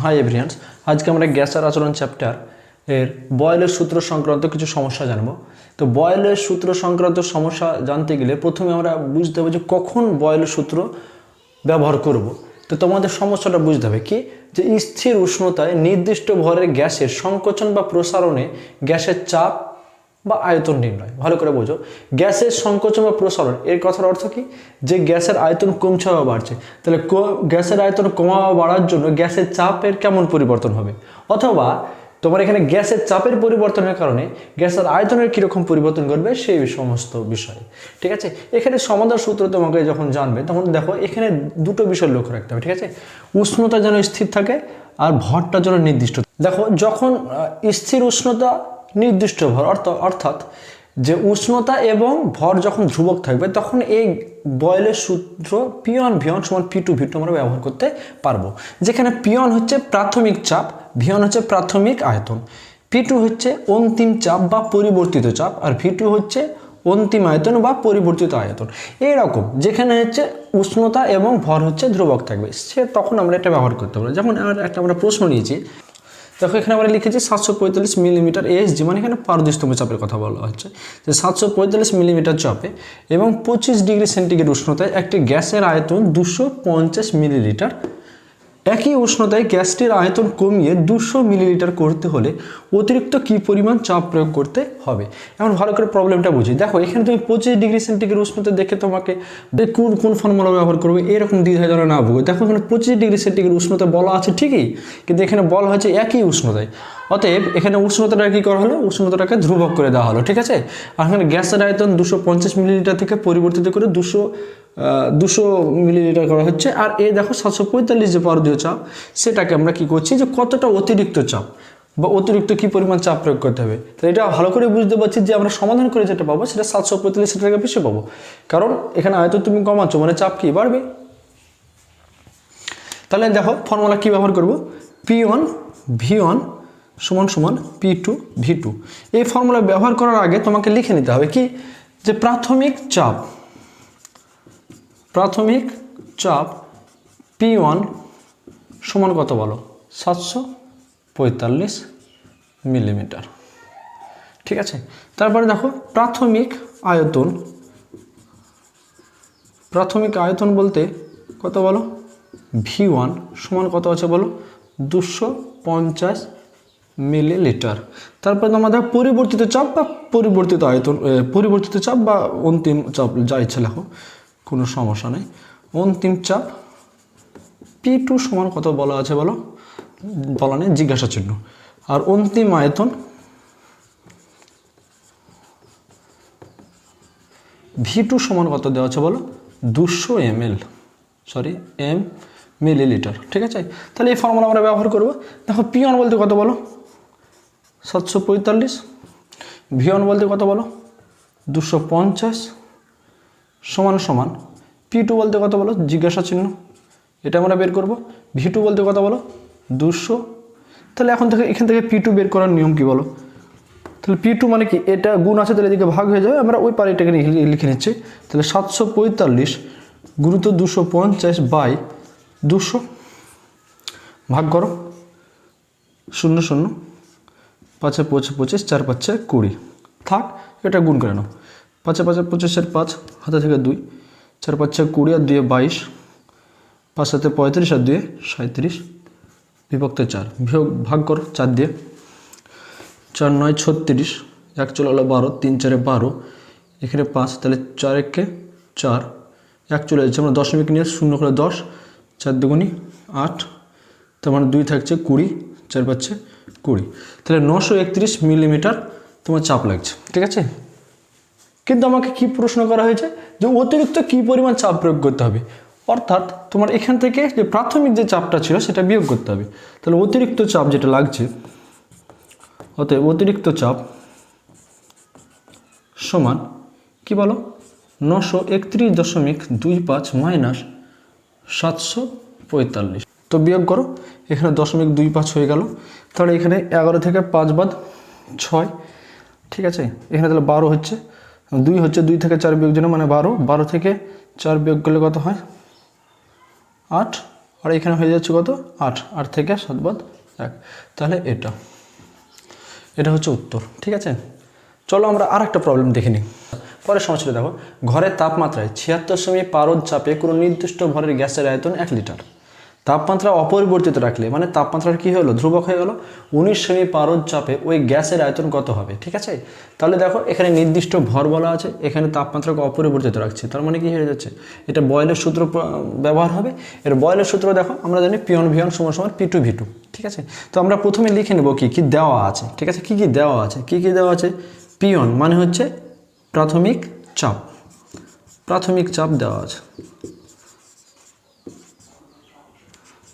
High এভরিয়ান্স আজকে আমরা গ্যাসের আচরণ চ্যাপ্টার এর বয়েলের সূত্র সংক্রান্ত কিছু সমস্যা জানব। তো বয়েলের সূত্র সংক্রান্ত সমস্যা জানতে গেলে প্রথমে আমরা বুঝতে হবে যে কখন বয়েলের সূত্র ব্যবহার করব। তো তোমাদের সমস্যাটা বুঝতে হবে কি? যে স্থির উষ্ণতায় নির্দিষ্ট ভরের গ্যাসের সংকোচন বা প্রসারণে গ্যাসের চাপ বা আয়তন নির্ণয়। ভালো করে বোঝো। গ্যাসের সংকোচন বা প্রসারণ, এর কথার অর্থ কি? যে গ্যাসের আয়তন কমছে বা বাড়ছে। তাহলে গ্যাসের আয়তন কমা বা বাড়ার জন্য গ্যাসের চাপের কেমন পরিবর্তন হবে? অথবা তোমার এখানে গ্যাসের চাপের পরিবর্তনের কারণে গ্যাসের আয়তনের কীরকম পরিবর্তন করবে সেই সমস্ত বিষয়। ঠিক আছে? এখানে সমাধান সূত্র তোমাকে যখন জানবে, তখন দেখো এখানে দুটো বিষয় লক্ষ্য রাখতে হবে, ঠিক আছে? উষ্ণতা যেন স্থির থাকে আর ভরটা যেন নির্দিষ্ট দেখো, যখন স্থির উষ্ণতা নির্দিষ্ট ভর অর্থ, অর্থাৎ যে উষ্ণতা এবং ভর যখন ধ্রুবক থাকবে, তখন এই বয়েলের সূত্র পিয়ন ভিয়ন সমান পি টু ভি টু আমরা ব্যবহার করতে পারব। যেখানে পিয়ন হচ্ছে প্রাথমিক চাপ ভিয়ন হচ্ছে প্রাথমিক আয়তন। পি টু হচ্ছে অন্তিম চাপ বা পরিবর্তিত চাপ, আর ভি টু হচ্ছে অন্তিম আয়তন বা পরিবর্তিত আয়তন। এইরকম, যেখানে হচ্ছে উষ্ণতা এবং ভর হচ্ছে ধ্রুবক থাকবে, সে তখন আমরা এটা ব্যবহার করতে পারব। যেমন একটা আমরা প্রশ্ন নিয়েছি দেখো, এখানে আমরা লিখেছি সাতশো পঁয়তাল্লিশ মিলিমিটার এএসজি মানে এখানে পারদৃষ্টম চাপের কথা বলা হচ্ছে। যে সাতশো পঁয়তাল্লিশ মিলিমিটার চাপে এবং পঁচিশ ডিগ্রি সেন্টিগ্রেড উষ্ণতায় একটি গ্যাসের আয়তন দুশো পঞ্চাশ মিলিলিটার একই উষ্ণতায় গ্যাসটির আয়তন কমিয়ে দুশো মিলিলিটার করতে হলে অতিরিক্ত কি পরিমাণ চাপ প্রয়োগ করতে হবে? এখন ভালো করে প্রবলেমটা বুঝি। দেখো, এখানে তুমি পঁচিশ ডিগ্রি সেন্টিগ্রেড উষ্ণতা দেখে তোমাকে কোন কোন ফর্মুলা ব্যবহার করবে, এরকম দ্বিধায় যেন না ভুগে। দেখো, এখানে পঁচিশ ডিগ্রি সেন্টিগ্রেড উষ্ণতা বলা আছে ঠিকই, কিন্তু এখানে বলা হয়েছে একই উষ্ণতায়। অতএব এখানে উষ্ণতাটা কী করা হলো? উষ্ণতাটাকে ধ্রুবক করে দেওয়া হলো, ঠিক আছে? আর এখানে গ্যাসের আয়তন দুশো পঞ্চাশ মিলিলিটার থেকে পরিবর্তিত করে দুশো দুশো মিলিলিটার করা হচ্ছে। আর এ দেখো সাতশো পঁয়তাল্লিশ যে পারদীয় চাপ সেটাকে আমরা কি করছি যে কতটা অতিরিক্ত চাপ বা অতিরিক্ত কি পরিমাণ চাপ প্রয়োগ করতে হবে? তো এটা ভালো করে বুঝতে পারছি যে আমরা সমাধান করে যেটা পাবো সেটা সাতশো পঁয়তাল্লিশ টাকা বেশি পাবো। কারণ এখানে আয়তন তুমি কমাচ্ছ মানে চাপ কি বাড়বে? তাহলে দেখো ফর্মুলা কি ব্যবহার করব? পি ওয়ান ভি ওয়ান সমান সমান পি টু ভি টু এই ফর্মুলা ব্যবহার করার আগে তোমাকে লিখে নিতে হবে কি? যে প্রাথমিক চাপ প্রাথমিক চাপ পি সমান কত বলো? সাতশো পঁয়তাল্লিশ মিলিমিটার। ঠিক আছে? তারপরে দেখো, প্রাথমিক আয়তন। প্রাথমিক আয়তন বলতে কত বলো? ভি ওয়ান সমান কত আছে বলো? দুশো পঞ্চাশ মিলিলিটার। তারপরে আমাদের পরিবর্তিত চাপ বা পরিবর্তিত আয়তন পরিবর্তিত চাপ বা অন্তিম চাপ, যা ইচ্ছে লেখো। কোনো সমস্যা নেই। অন্তিম চাপ পি টু সমান কত বলা আছে বলো? বলা নেই, জিজ্ঞাসা চিহ্ন। আর অন্তিম আয়তন ভি টু সমান কত দেওয়া আছে বলো? দুশো M L sorry M millilitre ঠিক আছে? তাহলে এই ফর্মুলা আমরা ব্যবহার করব। দেখো পি ওয়ান বলতে কত বলো? সাতশো পঁয়তাল্লিশ। ভি ওয়ান বলতে কত বলো? দুশো পঞ্চাশ। সমান সমান। পি টু বলতে কত বলো? জিজ্ঞাসা চিহ্ন। এটা আমরা বের করব। ভি টু বলতে কত বলো? দুশো। তাহলে এখন থেকে এখান থেকে পি টু বের করার নিয়ম কি বলো? তাহলে পি টু মানে কি? এটা গুণ আছে, তাহলে এদিকে ভাগ হয়ে যাবে। আমরা ওই পারিটাকে লিখে- নিচ্ছি। তাহলে সাতশো পঁয়তাল্লিশ গুরুত্ব দুশো পঞ্চাশ বাই দুশো। ভাগ করো। শূন্য শূন্য। পাঁচে পঁচিশ পঁচিশ, চার পাঁচে কুড়ি। থাক, এটা গুণ করে নাও। পাঁচে পাঁচে পঁচিশের পাঁচ হাতে থেকে দুই, চার পাঁচে কুড়ি আর দুয়ে বাইশ, পাঁচ সাথে পঁয়ত্রিশ আর দুয়ে সাঁত্রিশ বিভক্ত চার, বিয়োগ ভাগ কর চার দিয়ে, চার নয় ছত্রিশ, এক চলে হলো বারো, তিন চারে বারো, এখানে পাঁচ, তাহলে চার একে চার, এক চলে যাচ্ছে আমরা দশমিক নিয়ে শূন্য করে দশ, চার দুগুনি আট, তার মানে দুই থাকছে কুড়ি, চার পাচ্ছে কুড়ি, তাহলে নশো একত্রিশ মিলিমিটার তোমার চাপ লাগছে, ঠিক আছে? কিন্তু আমাকে কি প্রশ্ন করা হয়েছে? যে অতিরিক্ত কি পরিমাণ চাপ প্রয়োগ করতে হবে? অর্থাৎ তোমার এখান থেকে যে প্রাথমিক যে চাপটা ছিল সেটা বিয়োগ করতে হবে। তাহলে অতিরিক্ত চাপ যেটা লাগছে, অতএব অতিরিক্ত চাপ সমান কি বলো? নশো একত্রিশ দশমিক দুই পাঁচ মাইনাস সাতশো পঁয়তাল্লিশ। তো বিয়োগ করো, এখানে দশমিক দুই পাঁচ হয়ে গেল। তাহলে এখানে এগারো থেকে পাঁচ বাদ ছয়। ঠিক আছে? এখানে তাহলে বারো হচ্ছে। দুই হচ্ছে দুই থেকে চার বিয়োগ জন্য মানে বারো। বারো থেকে চার বিয়োগ করলে কত হয়? আট। আর এখানে হয়ে যাচ্ছে কত? আট। আট থেকে সাত বাদ এক। তাহলে এটা। এটা হচ্ছে উত্তর। ঠিক আছে? চলো আমরা আর একটা প্রবলেম দেখে নিই। পরের সমস্যাটা দেখো। ঘরের তাপমাত্রায় ছিয়াত্তর সেমি পারদ চাপে কোনো নির্দিষ্ট ভরের গ্যাসের আয়তন এক লিটার। তাপমাত্রা অপরিবর্তিত রাখলে মানে তাপমাত্রার কী হলো? ধ্রুবক হয়ে গেলো। উনিশ সেমি পারদ চাপে ওই গ্যাসের আয়তন কত হবে? ঠিক আছে? তাহলে দেখো, এখানে নির্দিষ্ট ভর বলা আছে, এখানে তাপমাত্রাকে অপরিবর্তিত রাখছে। তার মানে কি হয়ে যাচ্ছে? এটা বয়লের সূত্র ব্যবহার হবে। এর বয়লের সূত্র দেখো, আমরা জানি পিয়ন ভিয়ন সমান সমান পি টু ভি টু। ঠিক আছে? তো আমরা প্রথমে লিখে নেব কি কি দেওয়া আছে। ঠিক আছে? কি কি দেওয়া আছে? কি কি দেওয়া আছে? পিয়ন মানে হচ্ছে প্রাথমিক চাপ। প্রাথমিক চাপ দেওয়া আছে।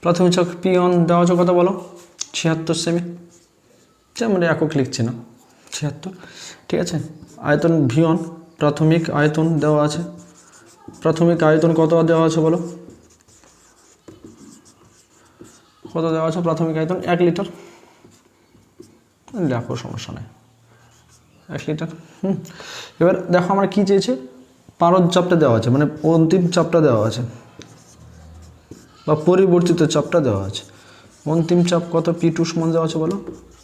প্রাথমিক চাপ পিয়ন দেওয়া আছে কত বলো। ছিয়াত্তর সেমি। যেমন একক লিখছি, না? ছিয়াত্তর। ঠিক আছে? আয়তন ভিয়ন প্রাথমিক আয়তন দেওয়া আছে। প্রাথমিক আয়তন কত দেওয়া আছে, বলো? কত দেওয়া আছে প্রাথমিক আয়তন? এক লিটার। দেখো, সমস্যা নেই। এক লিটার। হুম। এবার দেখো আমার কী চেয়েছে? পারদ চাপটা দেওয়া আছে মানে অন্তিম চাপটা দেওয়া আছে। বা পরিবর্তিত চাপটা দেওয়া আছে। অন্তিম চাপ কত? পি টু সমান দেওয়া আছে বলো?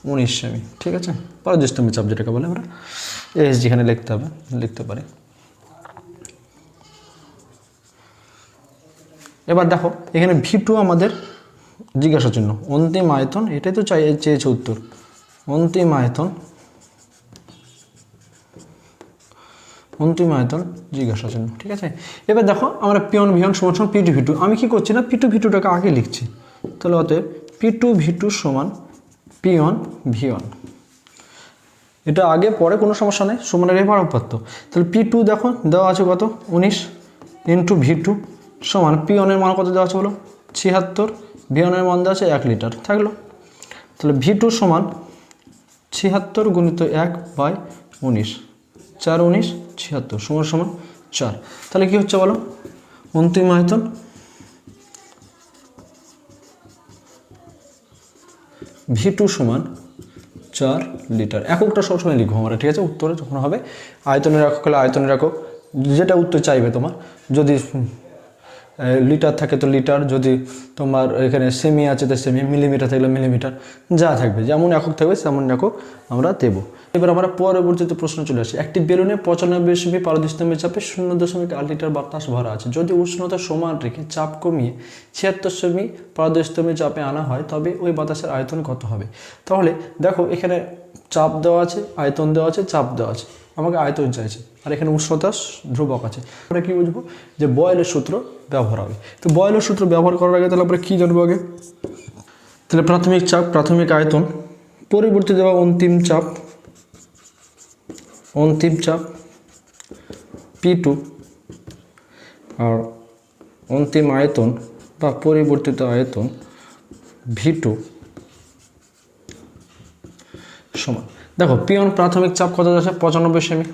উনিশ সেমি, ঠিক আছে? পরাজস্তম্ভ চাপ যেটাকে বলে আমরা এস যেখানে লিখতে হবে, লিখতে পারি। এবার দেখো, এখানে ভি টু আমাদের জিজ্ঞাসা চিহ্ন। অন্তিম আয়তন, এটাই তো চাই, চেয়েছে উত্তর। অন্তিম আয়তন অন্তিম আয়তন জিজ্ঞাসা জন্য ঠিক আছে? এবার দেখো, আমরা পিয়ন ভিয়ন সমান সমান পি টু ভি আমি কি করছি না পি টু ভি টুটাকে আগে লিখছি। তাহলে অতএব পি টু ভি টু সমান পিয়ন ভিয়ন এটা আগে, পরে কোনো সমস্যা নেই, সমানের এবার উপাত্ত। তাহলে পি টু দেখো, দেওয়া আছে কত? উনিশ ইন্টু ভি টু সমান পিয়নের মান কত দেওয়া আছে বলো? ছিয়াত্তর ভিয়নের মান দেওয়া আছে এক লিটার, থাকল। তাহলে ভি টু সমান ছিয়াত্তর গুণিত এক বাই উনিশ, চার উনিশ ছিয়াত্তর, সমান সমান চার। তাহলে কি হচ্ছে বলো? অন্তিম আয়তন ভি টু সমান চার লিটার। এককটা সবসময় লিখব আমরা, ঠিক আছে? উত্তরে যখন হবে, আয়তনের একক হলে আয়তনের একক, যেটা উত্তর চাইবে তোমার। যদি লিটার থাকে তো লিটার, যদি তোমার এখানে সেমি আছে তো সেমি মিলিমিটার থাকলে মিলিমিটার যা থাকবে, যেমন একক থাকবে, তেমন একক আমরা দেবো। এবার আমরা পরবর্তীতে প্রশ্ন চলে আসি। একটি বেলুনে পঁচানব্বই সেমি পারদস্তম্ভের চাপে শূন্য দশমিক আট লিটার বাতাস ভরা আছে। যদি উষ্ণতা সমান রেখে চাপ কমিয়ে ছিয়াত্তর সেমি পারদস্তম্ভের চাপে আনা হয়, তবে ওই বাতাসের আয়তন কত হবে? তাহলে দেখো, এখানে চাপ দেওয়া আছে, আয়তন দেওয়া আছে, চাপ দেওয়া আছে। আমাকে আয়তন চাইছে। আর এখানে উষ্ণতা ধ্রুবক আছে। আমরা কি বুঝব? যে বয়েলের সূত্র ব্যবহার হবে। তো বয়েলের সূত্র ব্যবহার করার আগে তাহলে আমরা কী জানব আগে? তাহলে প্রাথমিক চাপ, প্রাথমিক আয়তন। পরিবর্তিত বা অন্তিম চাপ। অন্তিম চাপ পি টু আর অন্তিম আয়তন বা পরিবর্তিত আয়তন ভি টু সমান। দেখো পিয়ন প্রাথমিক চাপ কত আছে পঁচানব্বই সেমি।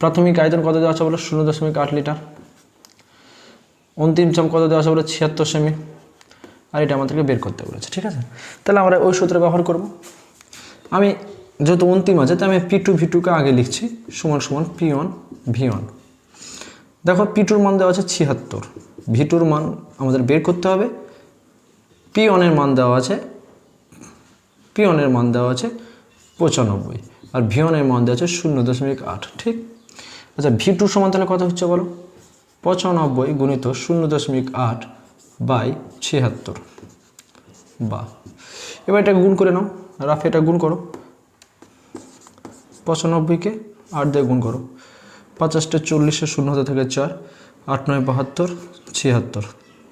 প্রাথমিক আয়তন কত দেওয়া আছে বলো? শূন্য দশমিক আট লিটার। অন্তিম চাপ কত দেওয়া আছে বলো? ছিয়াত্তর সেমি। আর এটা আমাদেরকে বের করতে বলেছে, ঠিক আছে? তাহলে আমরা ওই সূত্র ব্যবহার করব। আমি যেহেতু অন্তিম আছে, তাই আমি পি টু ভি টুকে আগে লিখছি। সমান সমান পি ওয়ান ভি ওয়ান দেখো পি টুর মান দেওয়া আছে ছিয়াত্তর। ভি টুর মান আমাদের বের করতে হবে। পি ওয়ানের মান দেওয়া আছে পি ওয়ানের মান দেওয়া আছে পঁচানব্বই। আর ভি ওয়ানের মান দেওয়া আছে শূন্য দশমিক আট, ঠিক? আচ্ছা ভি টু সমান তাহলে কথা হচ্ছে বলো? পঁচানব্বই গুণিত শূন্য দশমিক আট বাই ছিয়াত্তর। বা এবার এটা গুণ করে নাও। রাফে এটা গুণ করো। পঁচানব্বইকে আট দিয়ে গুণ করো। পঞ্চাশটা চল্লিশে শূন্য হতে থাকে চার, আট নয় বাহাত্তর, ছিয়াত্তর।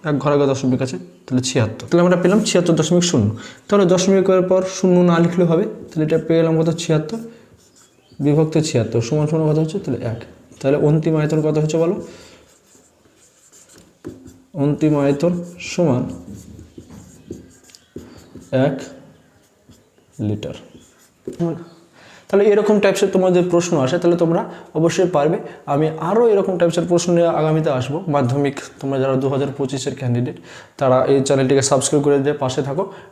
এক ঘরে ঘরে দশমিক আছে, তাহলে ছিয়াত্তর। তাহলে আমরা পেলাম ছিয়াত্তর দশমিক শূন্য। তাহলে দশমিকের পর শূন্য না লিখলে হবে, তাহলে এটা পেয়ে গেলাম কত? ছিয়াত্তর। বিভক্ত ছিয়াত্তর, সমান সমান কত হচ্ছে? তাহলে এক। তাহলে অন্তিম আয়তন কত হচ্ছে বলো? অন্তিম আয়তন সমান এক লিটার। তাহলে এরকম টাইপসের তোমাদের প্রশ্ন আসে, তাহলে তোমরা অবশ্যই পারবে। আমি আরও এরকম টাইপসের প্রশ্ন নিয়ে আগামীতে আসব। মাধ্যমিক, তোমরা যারা দু হাজার পঁচিশের ক্যান্ডিডেট তারা এই চ্যানেলটিকে সাবস্ক্রাইব করে দিয়ে পাশে থাকো।